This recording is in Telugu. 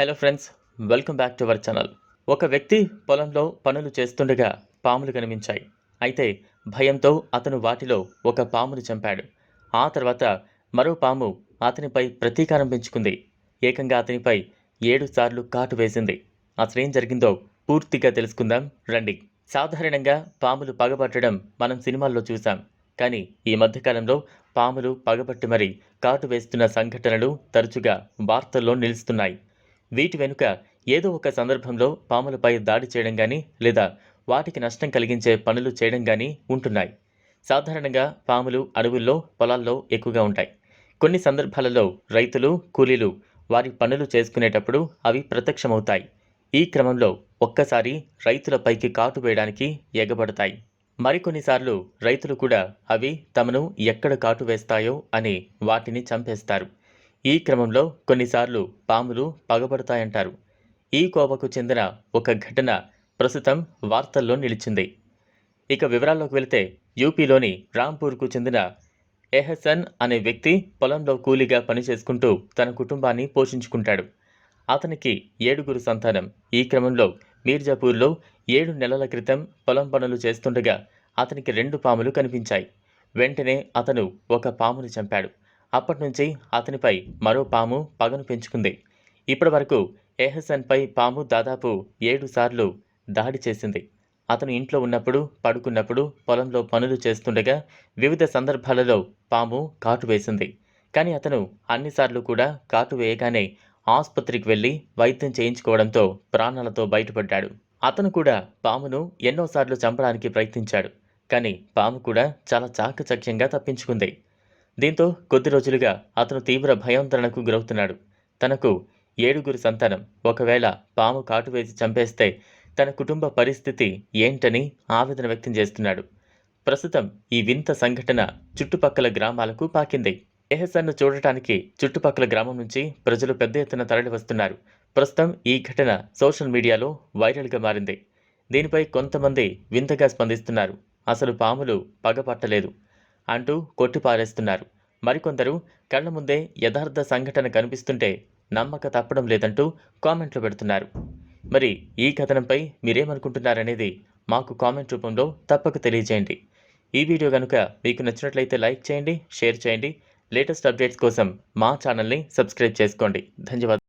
Hello friends welcome back to our channel. ఒక వ్యక్తి పొలంలో పనులు చేస్తుండగా పాములు కనిపించాయి. అయితే భయంతో అతను వాటిలో ఒక పామును చంపాడు. ఆ తర్వాత మరో పాము అతనిపై ప్రతీకారం పెంచుకుంది. ఏకంగా అతనిపై ఏడు సార్లు కాటు వేసింది. అసలేం జరిగిందో పూర్తిగా తెలుసుకుందాం రండి. సాధారణంగా పాములు పగబట్టడం మనం సినిమాల్లో చూసాం. కానీ ఈ మధ్యకాలంలో పాములు పగబట్టి మరీ కాటు వేస్తున్న సంఘటనలు తరచుగా వార్తల్లో నిలుస్తున్నాయి. వీటి వెనుక ఏదో ఒక సందర్భంలో పాములపై దాడి చేయడం కానీ లేదా వాటికి నష్టం కలిగించే పనులు చేయడం కానీ ఉంటున్నాయి. సాధారణంగా పాములు అడవుల్లో పొలాల్లో ఎక్కువగా ఉంటాయి. కొన్ని సందర్భాలలో రైతులు కూలీలు వారి పనులు చేసుకునేటప్పుడు అవి ప్రత్యక్షమవుతాయి. ఈ క్రమంలో ఒక్కసారి రైతులపైకి కాటు వేయడానికి ఎగబడతాయి. మరికొన్నిసార్లు రైతులు కూడా అవి తమను ఎక్కడ కాటు వేస్తాయో అని వాటిని చంపేస్తారు. ఈ క్రమంలో కొన్నిసార్లు పాములు పగబడతాయంటారు. ఈ కోవకు చెందిన ఒక ఘటన ప్రస్తుతం వార్తల్లో నిలిచింది. ఇక వివరాల్లోకి వెళితే యూపీలోని రాంపూర్కు చెందిన ఎహసన్ అనే వ్యక్తి పొలంలో కూలీగా పనిచేసుకుంటూ తన కుటుంబాన్ని పోషించుకుంటాడు. అతనికి ఏడుగురు సంతానం. ఈ క్రమంలో మీర్జాపూర్లో ఏడు నెలల క్రితం పొలం పనులు చేస్తుండగా అతనికి రెండు పాములు కనిపించాయి. వెంటనే అతను ఒక పామును చంపాడు. అప్పటి నుంచి అతనిపై మరో పాము పగను పెంచుకుంది. ఇప్పటి వరకు ఎహసన్పై పాము దాదాపు ఏడు సార్లు దాడి చేసింది. అతను ఇంట్లో ఉన్నప్పుడు పడుకున్నప్పుడు పొలంలో పనులు చేస్తుండగా వివిధ సందర్భాలలో పాము కాటు వేసింది. కానీ అతను అన్నిసార్లు కూడా కాటు వేయగానే ఆసుపత్రికి వెళ్ళి వైద్యం చేయించుకోవడంతో ప్రాణాలతో బయటపడ్డాడు. అతను కూడా పామును ఎన్నోసార్లు చంపడానికి ప్రయత్నించాడు. కానీ పాము కూడా చాలా చాకచక్యంగా తప్పించుకుంది. దీంతో కొద్ది రోజులుగా అతను తీవ్ర భయాందోళనకు గురవుతున్నాడు. తనకు ఏడుగురు సంతానం. ఒకవేళ పాము కాటు వేసి చంపేస్తే తన కుటుంబ పరిస్థితి ఏంటని ఆవేదన వ్యక్తం చేస్తున్నాడు. ప్రస్తుతం ఈ వింత సంఘటన చుట్టుపక్కల గ్రామాలకు పాకింది. ఎహసన్ను చూడటానికి చుట్టుపక్కల గ్రామం నుంచి ప్రజలు పెద్ద ఎత్తున తరలి వస్తున్నారు ప్రస్తుతం ఈ ఘటన సోషల్ మీడియాలో వైరల్గా మారింది. దీనిపై కొంతమంది వింతగా స్పందిస్తున్నారు. అసలు పాములు పగపట్టలేదు. అంటూ కొట్టిపారేస్తున్నారు. మరికొందరు కళ్ళ ముందే యథార్థ సంఘటన కనిపిస్తుంటే నమ్మక తప్పడం లేదంటూ కామెంట్లు పెడుతున్నారు. మరి ఈ కథనంపై మీరేమనుకుంటున్నారనేది మాకు కామెంట్ రూపంలో తప్పక తెలియజేయండి ఈ వీడియో కనుక మీకు నచ్చినట్లయితే లైక్ చేయండి షేర్ చేయండి. లేటెస్ట్ అప్డేట్స్ కోసం మా ఛానల్ని సబ్స్క్రైబ్ చేసుకోండి. ధన్యవాదాలు.